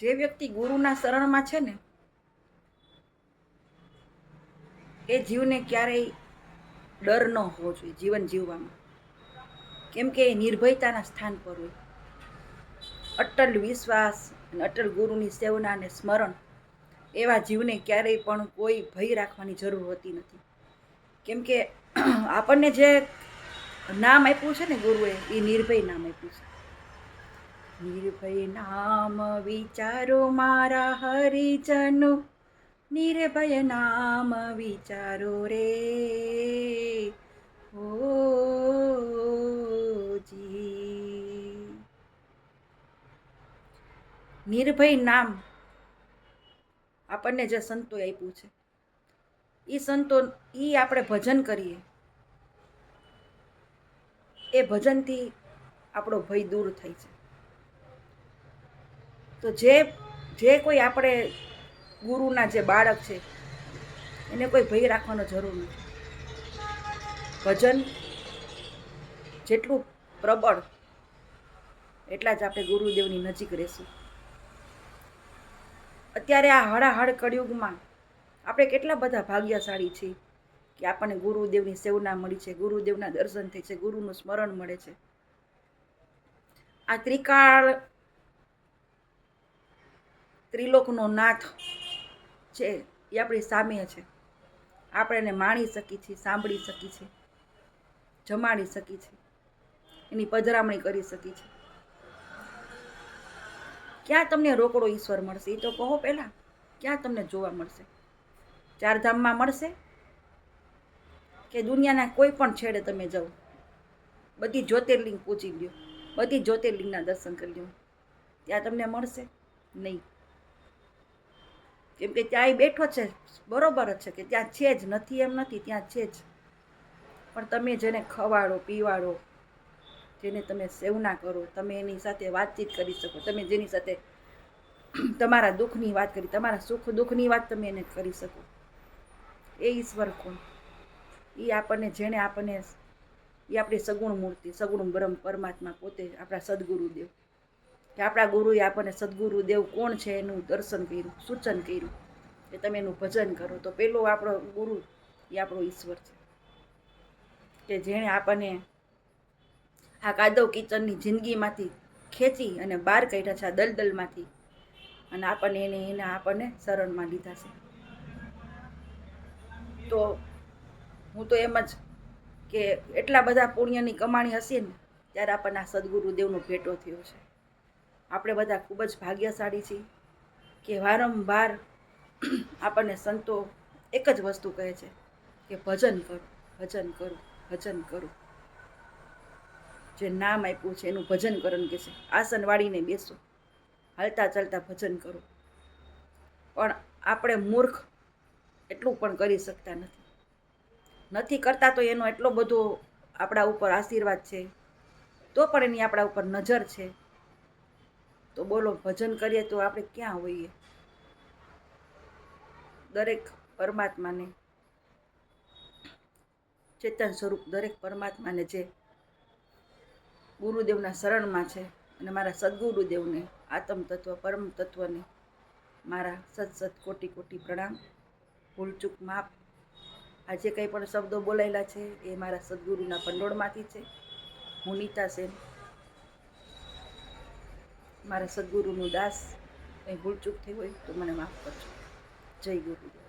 જે વ્યક્તિ ગુરુના શરણમાં છે ને, એ જીવને ક્યારેય ડર ન હોવો જોઈએ, જીવન જીવવામાં. કેમ કે એ નિર્ભયતાના સ્થાન પર હોય. અટલ વિશ્વાસ અને અટલ ગુરુની સેવના અને સ્મરણ એવા જીવને ક્યારેય પણ કોઈ ભય રાખવાની જરૂર હોતી નથી. કેમ કે આપણને જે નામ આપ્યું છે ને ગુરુએ, એ નિર્ભય નામ આપ્યું છે. નિર્ભય નામ વિચારો મારા હરિજનો. નિર્ભય નામ વિચારો રે. ઓ નિર્ભય નામ આપણને જે સંતોએ આપ્યું છે એ સંતો એ આપણે ભજન કરીએ. એ ભજનથી આપણો ભય દૂર થાય છે. તો જે જે કોઈ આપણે ગુરુના જે બાળક છે, એને કોઈ ભય રાખવાનો જરૂર નથી. ભજન જેટલું પ્રબળ, એટલા જ આપણે ગુરુદેવની નજીક રહેશું. અત્યારે આ હળાહળ કળિયુગમાં આપણે કેટલા બધા ભાગ્યશાળી છીએ કે આપણને ગુરુદેવની સેવના મળી છે, ગુરુદેવના દર્શન થઈ છે, ગુરુનું સ્મરણ મળે છે. આ ત્રિકાળ ત્રિલોકનો નાથ છે, એ આપણી સામે છે. આપણે એને માણી શકીએ છીએ, સાંભળી શકીએ છીએ, જમાડી શકીએ છીએ, એની પધરામણી કરી શકીએ છીએ. ક્યાં તમને રોકડો ઈશ્વર મળશે? એ તો કહો પહેલાં, ક્યાં તમને જોવા મળશે? ચારધામમાં મળશે? કે દુનિયાના કોઈ પણ છેડે તમે જાઓ? બધી જ્યોતિર્લિંગ પૂછી લ્યો, બધી જ્યોતિર્લિંગના દર્શન કરી લ્યો. ત્યાં તમને મળશે? નહીં. કેમ કે ત્યાં બેઠો છે, બરોબર જ છે કે ત્યાં છે જ, નથી એમ નથી, ત્યાં છે જ. પણ તમે જેને ખવાડો, પીવાડો, જેને તમે સેવના કરો, તમે એની સાથે વાતચીત કરી શકો, તમે જેની સાથે તમારા દુઃખની વાત કરી, તમારા સુખ દુઃખની વાત તમે એને કરી શકો. એ ઈશ્વર કોણ? એ આપણને, જેણે આપણને એ આપણી સગુણ મૂર્તિ, સગુણ બ્રહ્મ પરમાત્મા પોતે આપણા સદગુરુદેવ. કે આપણા ગુરુએ આપણને સદગુરુદેવ કોણ છે એનું દર્શન કર્યું, સૂચન કર્યું કે તમે એનું ભજન કરો. તો પેલો આપણો ગુરુ એ આપણો ઈશ્વર છે. કે જેણે આપણને આ કાદવ કિચનની જિંદગીમાંથી ખેંચી અને બહાર કાઢ્યા છે, આ દલદલમાંથી. અને આપણને એને એના આપણને શરણમાં લીધા છે. તો હું તો એમ જ કે એટલા બધા પુણ્યની કમાણી હશે ને, ત્યારે આપણને આ સદગુરુદેવનો ભેટો થયો છે. આપણે બધા ખૂબ જ ભાગ્યશાળી છીએ કે વારંવાર આપણને સંતો એક જ વસ્તુ કહે છે કે ભજન કરો ભજન કરો ભજન કરો. જે નામ આપ્યું છે એનું ભજન કરન કે છે. આસન વાળીને બેસો, હાલતા ચાલતા ભજન કરો. પણ આપણે મૂર્ખ એટલું પણ કરી શકતા નથી. નથી કરતા તો એનો એટલો બધો આપણા ઉપર આશીર્વાદ છે. તો પણ એની આપણા ઉપર નજર છે. તો બોલો, ભજન કરીએ તો આપણે ક્યાં હોઈએ? દરેક પરમાત્માને, ચેતન સ્વરૂપ દરેક પરમાત્માને જે ગુરુદેવના શરણમાં છે અને મારા સદગુરુદેવને, આત્મ તત્વ, પરમ તત્વને મારા સત કોટી કોટી પ્રણામ ભૂલચૂક માપ આજે કંઈ પણ શબ્દો બોલાયેલા છે એ મારા સદગુરુના ભંડોળમાંથી છે. હું નીતા સેન. મારા સદગુરુનું દાસ કંઈ ભૂલચૂક થઈ હોય તો મને માફ કરજો. જય ગુરુદેવ.